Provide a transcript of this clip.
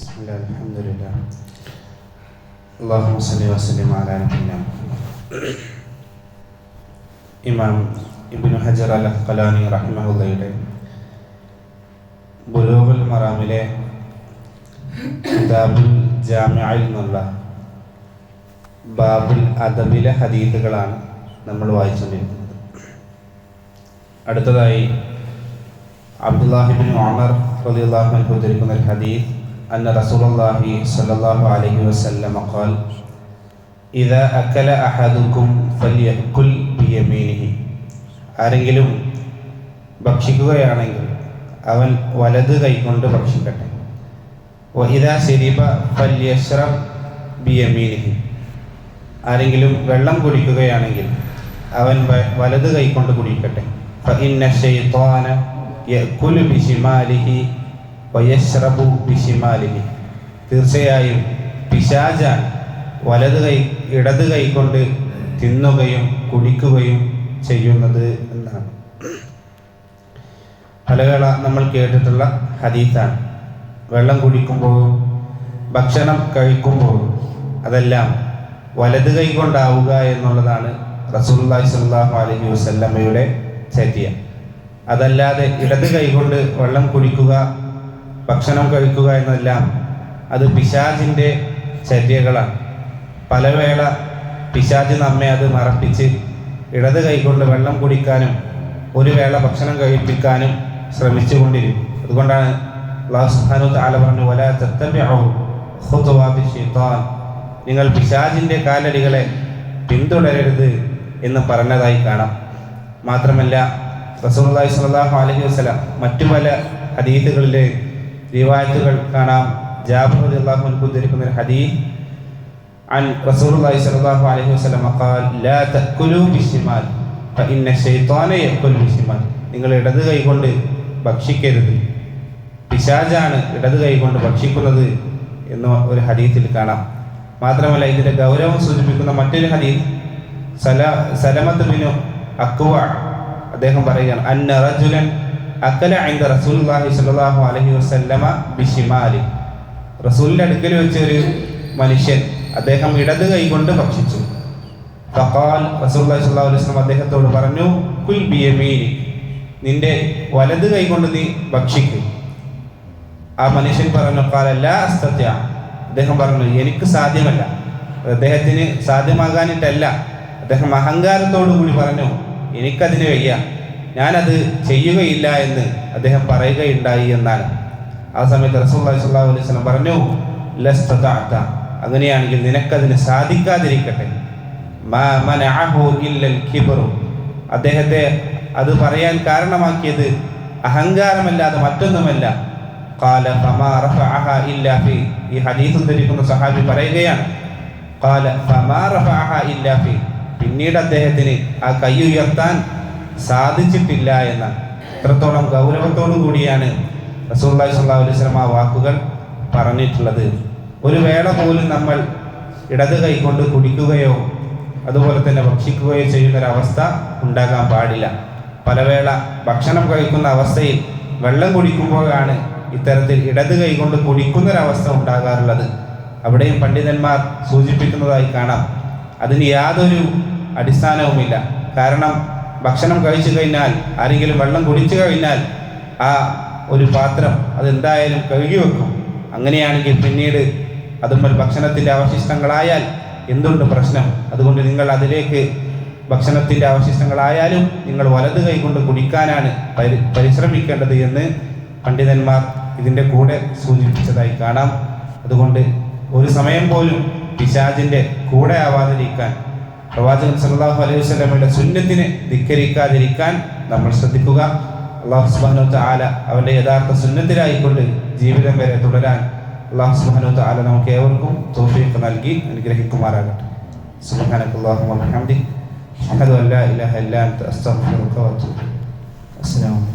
بسم الله الحمد لله اللهم صل وسلم على نبينا محمد ഇമാം ഇബ്നു ഹജർ അൽ അഖ്ലാനി റഹിമഹുല്ലയുടെ ബുലൂഗുൽ മറാമിലെ കിതാബുൽ ജാമിഅയിൽ നിന്നുള്ള ബാബുൽ അദബിലെ ഹദീദുകളാണ് നമ്മൾ വായിച്ചുകൊണ്ടിരിക്കുന്നത് അടുത്തതായി അബ്ദുല്ലാഹിബിൻ ഉമർ റളിയല്ലാഹു അൻഹു ഉദ്ധരിക്കുന്ന ഒരു ഹദീസ് الله صلى സ്വല്ലല്ലാഹു അലൈഹി വസല്ലം قال ഇദാ അക്കല أحدكم فليأكل بيمينه. ആരെങ്കിലും ഭക്ഷിക്കുകയാണെങ്കിൽ അവൻ വലത് കൈകൊണ്ട് ഭക്ഷിക്കട്ടെ. വഇദാ ശരിബ ഫല്യശ്റബ് ബിയമീനിഹി. ആരെങ്കിലും വെള്ളം കുടിക്കുകയാണെങ്കിൽ അവൻ വലത് കൈകൊണ്ട് കുടിക്കട്ടെ. ഫഇന്ന ശൈത്വാന യഅകുലു ബിശിമാലിഹി വയശ്റബു പിശിമാലിനി തീർച്ചയായും പിശാചാൻ വലത് കൈ ഇടത് കൈ കൊണ്ട് തിന്നുകയും കുടിക്കുകയും ചെയ്യുന്നത് എന്നാണ്. പലകള നമ്മൾ കേട്ടിട്ടുള്ള ഹദീത്താണ് വെള്ളം കുടിക്കുമ്പോഴും ഭക്ഷണം കഴിക്കുമ്പോഴും അതെല്ലാം വലത് കൈ കൊണ്ടാവുക എന്നുള്ളതാണ് റസൂലുള്ളാഹി സാഹു അലഹി വസ്ല്ലമ്മയുടെ ചര്യ അതല്ലാതെ ഇടത് കൈ കൊണ്ട് വെള്ളം കുടിക്കുക ഭക്ഷണം കഴിക്കുക എന്നെല്ലാം അത് പിശാചിന്റെ ചര്യകളാണ്. പലവേള പിശാജ് നമ്മെ അത് മറപ്പിച്ച് ഇടത് കൈകൊണ്ട് വെള്ളം കുടിക്കാനും ഒരു വേള ഭക്ഷണം കഴിപ്പിക്കാനും ശ്രമിച്ചുകൊണ്ടിരിക്കും. അതുകൊണ്ടാണ് അല്ലാഹു താല പറഞ്ഞു വല ശൈത്താൻ. നിങ്ങൾ പിശാജിന്റെ കാലടികളെ പിന്തുടരരുത് എന്ന് പറഞ്ഞതായി കാണാം. മാത്രമല്ല റസൂലുള്ളാഹി സ്വല്ലല്ലാഹു അലൈഹി വസല്ലം മറ്റു പല ഹദീസുകളിലെ റിവായത്തുകൾ കാണാം ജാബിർ റളിയല്ലാഹു അൻഹു ഉദ്ധരിക്കുന്ന ഒരു ഹദീസ് عن رسول الله صلى الله عليه وسلم قال لا تأكلوا بالشمال فإن الشيطان يأكل بالشمال നിങ്ങൾ ഇടത് കൈ കൊണ്ട് ഭക്ഷിക്കരുത് പിശാചാണ് ഇടത് കൈ കൊണ്ട് ഭക്ഷിക്കുന്നത് എന്ന് ഒരു ഹദീത്തിൽ കാണാം മാത്രമല്ല ഇതിന്റെ ഗൗരവം സൂചിപ്പിക്കുന്ന മറ്റൊരു ഹദീസ് സല സലമത്ത് ബിനു അക്വ അദ്ദേഹം പറയുകയാണ് അന്ന റജുലൻ അക്കല ഐന്ദ റസൂലുള്ളാഹി സ്വല്ലല്ലാഹു അലൈഹി വസല്ലമ ബിശിമാലി റസൂലിന്റെ അടുക്കൽ വെച്ചൊരു മനുഷ്യൻ അദ്ദേഹം ഇടത് കൈ കൊണ്ട് ഭക്ഷിച്ചു. റസൂലുള്ളാഹി സ്വല്ലല്ലാഹു അലൈഹി വസല്ലമ അദ്ദേഹത്തോട് പറഞ്ഞു കുൽ ബിയമീനി നിന്റെ വലത് കൈ കൊണ്ട് നീ ഭക്ഷിക്കും. ആ മനുഷ്യൻ പറഞ്ഞു കാലല്ല അസ്തത്യ. അദ്ദേഹം പറഞ്ഞു എനിക്ക് സാധ്യമല്ല. അദ്ദേഹത്തിന് സാധ്യമാകാനിട്ടല്ല. അദ്ദേഹം അഹങ്കാരത്തോടു കൂടി പറഞ്ഞു എനിക്കതിന് വയ്യ. ഞാനത് ചെയ്യുകയില്ല എന്ന് അദ്ദേഹം പറയുകയുണ്ടായി എന്നാണ്. ആ സമയത്ത് റസൂള്ളം അലൈഹി പറഞ്ഞു ലസ്തതാത്ത അങ്ങനെയാണെങ്കിൽ നിനക്കതിന് സാധിക്കാതിരിക്കട്ടെ. അദ്ദേഹത്തെ അത് പറയാൻ കാരണമാക്കിയത് അഹങ്കാരമല്ലാതെ മറ്റൊന്നുമല്ല. കാല ഈ ഹദീസ് ഉദ്ധരിക്കുന്ന സഹാബി പറയുകയാണ് കാല പിന്നീട് അദ്ദേഹത്തിന് ആ കൈ ഉയർത്താൻ സാധിച്ചിട്ടില്ല എന്ന്. എത്രത്തോളം ഗൗരവത്തോടു കൂടിയാണ് റസൂല്ലായി സ്വല്ലാ അലൈഹി വസല്ലം ആ വാക്കുകൾ പറഞ്ഞിട്ടുള്ളത്. ഒരു വേള പോലും നമ്മൾ ഇടത് കൈകൊണ്ട് കുടിക്കുകയോ അതുപോലെ തന്നെ ഭക്ഷിക്കുകയോ ചെയ്യുന്നൊരവസ്ഥ ഉണ്ടാകാൻ പാടില്ല. പലവേള ഭക്ഷണം കഴിക്കുന്ന അവസ്ഥയിൽ വെള്ളം കുടിക്കുമ്പോഴാണ് ഇത്തരത്തിൽ ഇടത് കൈകൊണ്ട് കുടിക്കുന്നൊരവസ്ഥ ഉണ്ടാകാറുള്ളത്. അവിടെയും പണ്ഡിതന്മാർ സൂചിപ്പിക്കുന്നതായി കാണാം. അതിന് യാതൊരു അടിസ്ഥാനവുമില്ല. കാരണം ഭക്ഷണം കഴിച്ചു കഴിഞ്ഞാൽ ആരെങ്കിലും വെള്ളം കുടിച്ചു കഴിഞ്ഞാൽ ആ ഒരു പാത്രം അതെന്തായാലും കഴുകി വെക്കും. അങ്ങനെയാണെങ്കിൽ പിന്നീട് അതുമ്പോൾ ഭക്ഷണത്തിന്റെ അവശിഷ്ടങ്ങളായാൽ എന്തുണ്ട് പ്രശ്നം? അതുകൊണ്ട് നിങ്ങൾ അതിലേക്ക് ഭക്ഷണത്തിന്റെ അവശിഷ്ടങ്ങളായാലും നിങ്ങൾ വലത് കൈകൊണ്ട് കുടിക്കാനാണ് പരി പരിശ്രമിക്കേണ്ടത് എന്ന് പണ്ഡിതന്മാർ ഇതിന്റെ കൂടെ സൂചിപ്പിച്ചതായി കാണാം. അതുകൊണ്ട് ഒരു സമയം പോലും പിശാജിന്റെ കൂടെ ആവാതിരിക്കാൻ പ്രവാചകൻ സല്ലല്ലാഹു അലൈഹി വസല്ലമയുടെ സുന്നത്തിനെ ധിക്കരിക്കാതിരിക്കാൻ നമ്മൾ ശ്രദ്ധിക്കുക. അള്ളാഹു സുബ്ഹാനഹു വതആല അവന്റെ യഥാർത്ഥ സുന്നത്തിലായിക്കൊണ്ട് ജീവിതം വരെ തുടരാൻ അള്ളാഹു സുബ്ഹാനഹു വതആല നമുക്ക് ഏവർക്കും തൗഫീഖ് നൽകി അനുഗ്രഹിക്കുമാറാകട്ടെ. സുബ്ഹാനക്കല്ലാഹുമ്മ വബിഹംദിക്. അഷ്ഹദു അൻ ലാ ഇലാഹ അൻത. അസ്തഗ്ഫിറുക വഅത്തൂബു ഇലൈക്. അസ്സലാമു